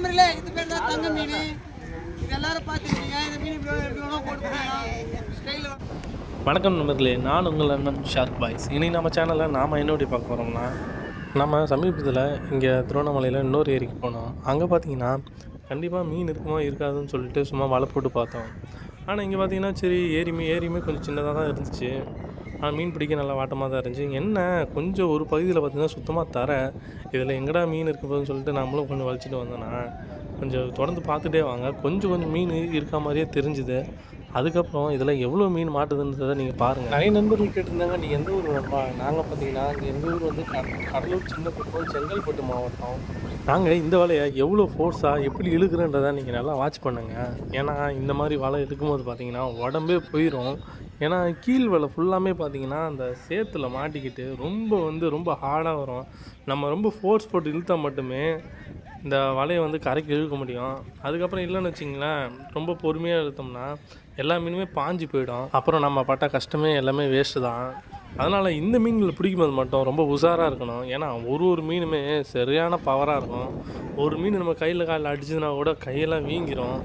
நண்பர்களே இது பேர் தான் தங்க மீன். இது எல்லாரும் பார்த்துருக்கீங்க இந்த மீன் இப்படி எப்படி போட்டு ஸ்டைலில் வணக்கம் நண்பர்களே நான் உங்கள் அண்ணன் ஷார்க் பாய்ஸ். இனி நம்ம சேனலில் நாம் என்ன பார்க்க போகிறோம்னா நம்ம சமீபத்தில் இங்கே திருவண்ணாமலையில் இன்னொரு ஏரிக்கு போனோம். அங்கே பார்த்தீங்கன்னா கண்டிப்பாக மீன் இருக்குமா இருக்காதுன்னு சொல்லிட்டு சும்மா வலை போட்டு பார்த்தோம். ஆனால் இங்கே பார்த்தீங்கன்னா சரி ஏரியுமே ஏரியுமே கொஞ்சம் சின்னதாக தான் இருந்துச்சு. ஆனால் மீன் பிடிக்க நல்லா வாட்டமாக தான் இருந்துச்சு. என்ன கொஞ்சம் ஒரு பகுதியில் பார்த்தீங்கன்னா சுத்தமாக தர இதில் எங்கடா மீன் இருக்க போகுதுன்னு சொல்லிட்டு நம்மளும் கொஞ்சம் வலிச்சிட்டு வந்தோன்னா கொஞ்சம் தொடர்ந்து பார்த்துட்டே வாங்க. கொஞ்சம் கொஞ்சம் மீன் இருக்க மாதிரியே தெரிஞ்சுது. அதுக்கப்புறம் இதில் எவ்வளோ மீன் மாட்டுதுன்றதை நீங்கள் பாருங்கள் நிறைய நண்பர்கள் கேட்டிருந்தாங்க நீ எந்த ஊர் நண்பா நாங்கள் பார்த்தீங்கன்னா எங்கள் ஊர் வந்து கடலூர் சின்ன குப்பம் செங்கல்பட்டு மாவட்டம். நாங்கள் இந்த வலையை எவ்வளோ ஃபோர்ஸாக எப்படி இழுக்கிறன்றதை நீங்கள் நல்லா வாட்ச் பண்ணுங்க. ஏன்னா இந்த மாதிரி வலை இழுக்கும்போது பார்த்தீங்கன்னா உடம்பே போயிடும் ஏன்னா கீழ் வலை ஃபுல்லாமே பார்த்தீங்கன்னா அந்த சேத்துல மாட்டிக்கிட்டு ரொம்ப வந்து ரொம்ப ஹார்டாக வரும். நம்ம ரொம்ப ஃபோர்ஸ் போட்டு இழுத்தா மட்டுமே இந்த வலையை வந்து கரைக்கு இழுக்க முடியும். அதுக்கப்புறம் இல்லைன்னு வச்சிங்களேன் ரொம்ப பொறுமையாக இழுத்தோம்னா எல்லா மீனுமே பாஞ்சு போயிடும். அப்புறம் நம்ம பட்ட கஷ்டமே எல்லாமே வேஸ்ட்டு தான். அதனால் இந்த மீன்களை பிடிக்கும்போது மட்டும் ரொம்ப உஷாராக இருக்கணும். ஏன்னா ஒரு ஒரு மீனுமே சரியான பவராக இருக்கும். ஒரு மீன் நம்ம கையில் காலில் அடிச்சதுன்னா கூட கையெல்லாம் வீங்கிரும்.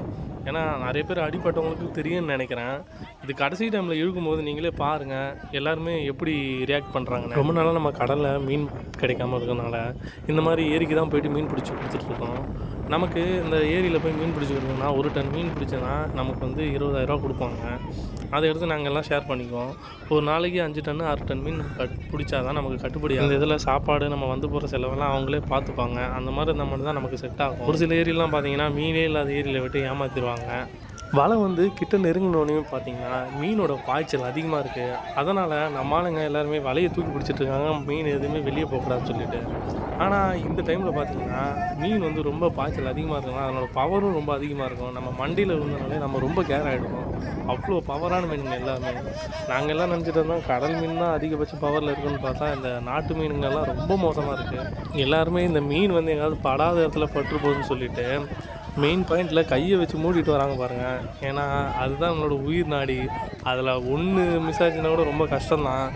ஏன்னா நிறைய பேர் அடிப்பட்டவங்களுக்கு தெரியும்னு நினைக்கிறேன். இது கடைசி டைமில் இழுக்கும்போது நீங்களே பாருங்கள் எல்லாருமே எப்படி ரியாக்ட் பண்ணுறாங்க ரொம்ப நாளாக நம்ம கடலில் மீன் கிடைக்காம இருக்கனால இந்த மாதிரி ஏரிக்கு தான் போயிட்டு மீன் பிடிச்சி கொடுத்துட்ருக்கோம் நமக்கு இந்த ஏரியில் போய் மீன் பிடிச்சிக்கிறதுனா ஒரு டன் மீன் பிடிச்சனா நமக்கு வந்து இருபதாயிரரூவா கொடுப்பாங்க. அதை எடுத்து நாங்கள் எல்லாம் ஷேர் பண்ணிக்குவோம். ஒரு நாளைக்கு அஞ்சு டன் ஆறு டன் மீன் கட் பிடிச்சா தான் நமக்கு கட்டுப்படி அந்த இதில் சாப்பாடு நம்ம வந்து போகிற செலவெல்லாம் அவங்களே பார்த்துப்பாங்க அந்த மாதிரி இந்த மட்டும் தான் நமக்கு செட் ஆகும். ஒரு சில ஏரியெல்லாம் பார்த்தீங்கன்னா மீனே இல்லாத ஏரியில் விட்டு ஏமாற்றிடுவாங்க வலை வந்து கிட்ட நெருங்கினோடனே பார்த்தீங்கன்னா மீனோட பாய்ச்சல் அதிகமாக இருக்குது அதனால் நம்ம ஆளுங்க எல்லாருமே வலையை தூக்கி பிடிச்சிட்டு இருக்காங்க. மீன் எதுவுமே வெளியே போகக்கூடாதுன்னு சொல்லிட்டு. ஆனால் இந்த டைமில் பார்த்தீங்கன்னா மீன் வந்து ரொம்ப பாய்ச்சல் அதிகமாக இருக்கும் அதனோட பவரும் ரொம்ப அதிகமாக இருக்கும். நம்ம மண்டியில் இருந்தனாலே நம்ம ரொம்ப கேர் ஆகிடுவோம் அவ்வளோ பவரான மீனுங்க எல்லாமே. நாங்கள் எல்லாம் நினச்சிட்டு இருந்தோம் கடல் மீன் தான் அதிகபட்ச பவரில் இருக்குன்னு பார்த்தா இந்த நாட்டு மீனுங்கள்லாம் ரொம்ப மோசமாக இருக்குது எல்லாருமே இந்த மீன் வந்து எங்கேயாவது படாத இடத்துல பற்று போகுதுன்னு சொல்லிட்டு மெயின் பாயிண்டில் கையை வச்சு மூடிட்டு வராங்க பாருங்கள் ஏன்னா அதுதான் நம்மளோட உயிர் நாடி. அதில் ஒன்று மிஸ் ஆச்சுன்னா கூட ரொம்ப கஷ்டம்தான்.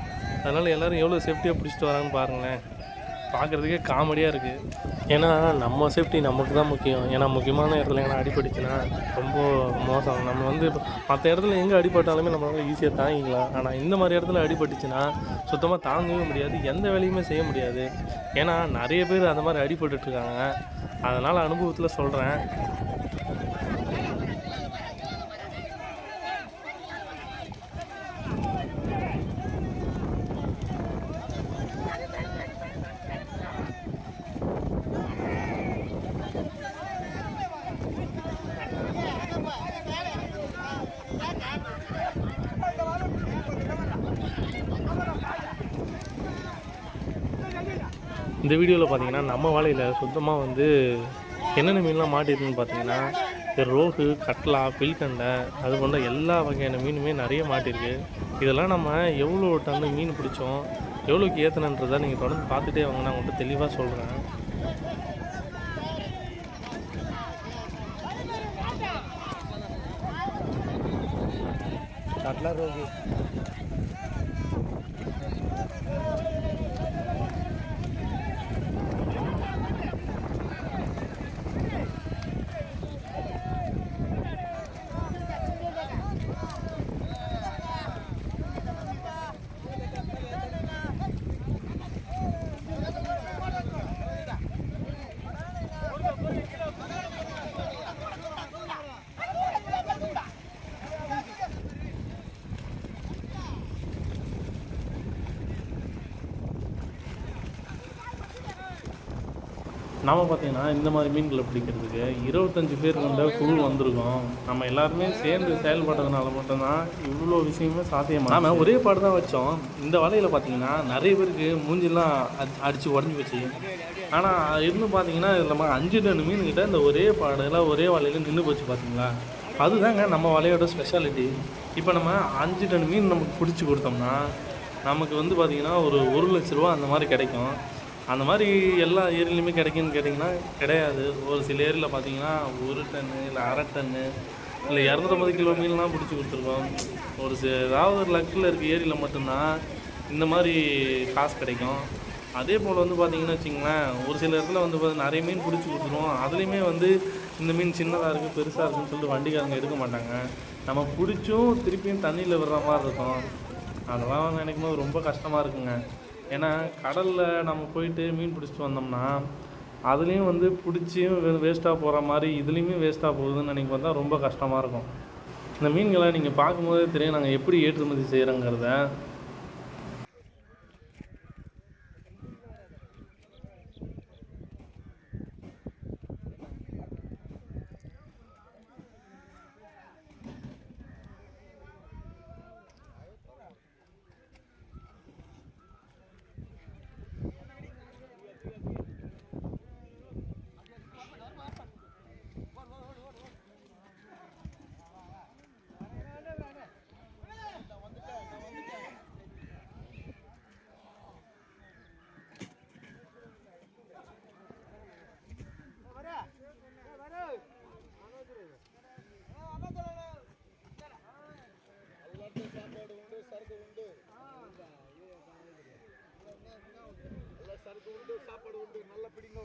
அதனால் எல்லோரும் எவ்வளோ சேஃப்டியாக பிடிச்சிட்டு வராங்கன்னு பாருங்களேன். பார்க்குறதுக்கே காமெடியாக இருக்குது ஏன்னா நம்ம சேஃப்டி நமக்கு தான் முக்கியம். ஏன்னா முக்கியமான இடத்துல எங்கன்னா அடிபட்டுச்சுன்னா ரொம்ப மோசம். நம்ம வந்து இப்போ மற்ற இடத்துல எங்கே அடிபட்டாலுமே நம்மளால ஈஸியாக தாங்கிக்கலாம். ஆனால் இந்த மாதிரி இடத்துல அடிபட்டுச்சுன்னா சுத்தமாக தாங்கவே முடியாது. எந்த வேலையுமே செய்ய முடியாது. ஏன்னா நிறைய பேர் அந்த மாதிரி அடிபட்டுட்ருக்காங்க அதனால் அனுபவத்தில் சொல்கிறேன் இந்த வீடியோவில் பார்த்தீங்கன்னா நம்ம வாழையில் சுத்தமாக வந்து என்னென்ன மீன்லாம் மாட்டிருக்குன்னு பார்த்தீங்கன்னா ரோகு கட்லா பில்கண்டை அது போன்ற எல்லா வகையான மீனுமே நிறைய மாட்டிருக்கு. இதெல்லாம் நம்ம எவ்வளோ டன்னு மீன் பிடிச்சோம் எவ்வளோக்கு ஏற்றணுன்றதை நீங்கள் தொடர்ந்து பார்த்துட்டே வாங்க நான் உங்கள்கிட்ட தெளிவாக சொல்கிறேன் கட்லா ரோகு நாம் பார்த்தீங்கன்னா இந்த மாதிரி மீன்களை பிடிக்கிறதுக்கு இருபத்தஞ்சு பேர் கொண்ட குழு வந்திருக்கோம். நம்ம எல்லாருமே சேர்ந்து செயல்பட்டதுனால மட்டும்தான் இவ்வளோ விஷயமே சாத்தியமாக நாம் ஒரே பாடு தான் வச்சோம். இந்த வலையில் பார்த்தீங்கன்னா நிறைய பேருக்கு மூஞ்சிலாம் அடி- அடித்து உடஞ்சி போச்சு. ஆனால் இருந்து பார்த்தீங்கன்னா இதில் நம்ம அஞ்சு டன் மீன்கிட்ட இந்த ஒரே பாடையில் ஒரே வலையில் நின்று போச்சு பார்த்தீங்களா? அதுதாங்க நம்ம வலையோட ஸ்பெஷாலிட்டி இப்போ நம்ம அஞ்சு டன் மீன் நமக்கு பிடிச்சி கொடுத்தோம்னா நமக்கு வந்து பார்த்திங்கன்னா ஒரு ஒரு லட்ச ரூபா அந்த மாதிரி கிடைக்கும். அந்த மாதிரி எல்லா ஏரியிலையுமே கிடைக்குன்னு கேட்டிங்கன்னா கிடையாது. ஒரு சில ஏரியில் பார்த்தீங்கன்னா ஒரு டன்னு இல்லை அரை டன்னு இல்லை இரநூத்தம்பது கிலோ மீன்லாம் பிடிச்சி கொடுத்துருக்கோம். ஒரு சி ஏதாவது ஒரு லக்கில் இருக்க ஏரியில் மட்டும்தான் இந்த மாதிரி காசு கிடைக்கும். அதே போல் வந்து பார்த்தீங்கன்னு வச்சிங்களேன் ஒரு சில இடத்துல வந்து பாத்தீங்கன்னா நிறைய மீன் பிடிச்சி கொடுத்துருவோம். அதுலேயுமே வந்து இந்த மீன் சின்னதாக இருக்குது பெருசாக இருக்குன்னு சொல்லிட்டு வண்டிக்காரங்க எடுக்க மாட்டாங்க. நம்ம பிடிச்சும் திருப்பியும் தண்ணியில் விடுற மாதிரி இருக்கும். அதெல்லாம் நினைக்கும் போது ரொம்ப கஷ்டமாக இருக்குங்க. ஏன்னா கடலில் நம்ம போயிட்டு மீன் பிடிச்சிட்டு வந்தோம்னா அதுலேயும் வந்து பிடிச்சியும் வேஸ்ட்டாக போகிற மாதிரி இதுலேயுமே வேஸ்ட்டாக போகுதுன்னு நினைக்கும் போது தான் ரொம்ப கஷ்டமாக இருக்கும். இந்த மீன்களை நீங்கள் பார்க்கும்போதே தெரியும் நாங்கள் எப்படி ஏற்றுமதி செய்கிறோங்கிறத சரக்கு உண்டு சாப்பாடு உண்டு நல்லா பிடிங்க.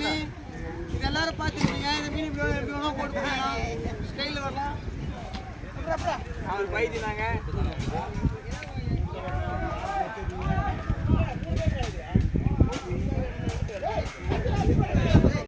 மீன் இது எல்லாரும் பார்த்துருக்கீங்க இந்த மீன் இப்படி எப்படி போட்டு ஸ்டைலில் வரலாம். அவர் பைத்தினாங்க